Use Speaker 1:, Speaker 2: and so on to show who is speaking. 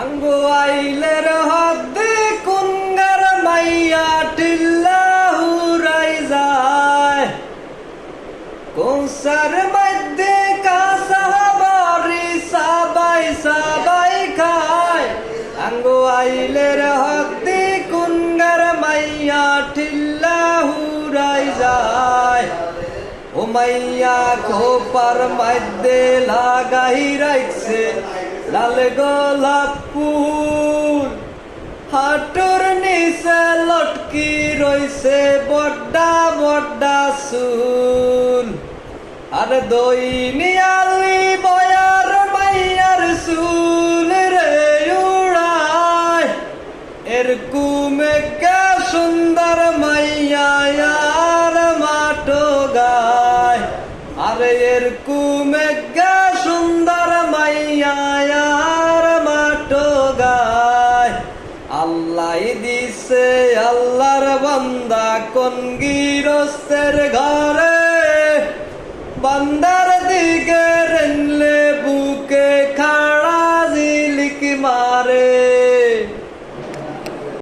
Speaker 1: আঙ্গু আইলের হদ্দে কুঙ্গার মাইয়া টিল্লা হুরাই যায়। কৌসার মধ্যে কাসা বাড়ি সাবাই সাবাই খায়। আঙ্গু আইলের হদ্দে কুঙ্গার মাইয়া টিল্লা হুরাই যায়। ও মাইয়া খোপার মধ্যে লাগাই রাখছে লাল গোলাপ ফুল, হাটুর নিচে লটকি রইছে বড্ডা বড্ডা সুল আর দই নিয়ালি বয়ার মাইয়ার সুল রে উড়ায়, এর কুমেকা সুন্দর মাইয়া আর মাটো গায়। আরে এর কুমেকা আল্লাহ দিছে আল্লাহর বান্দা কোন গিরস্তের ঘরে?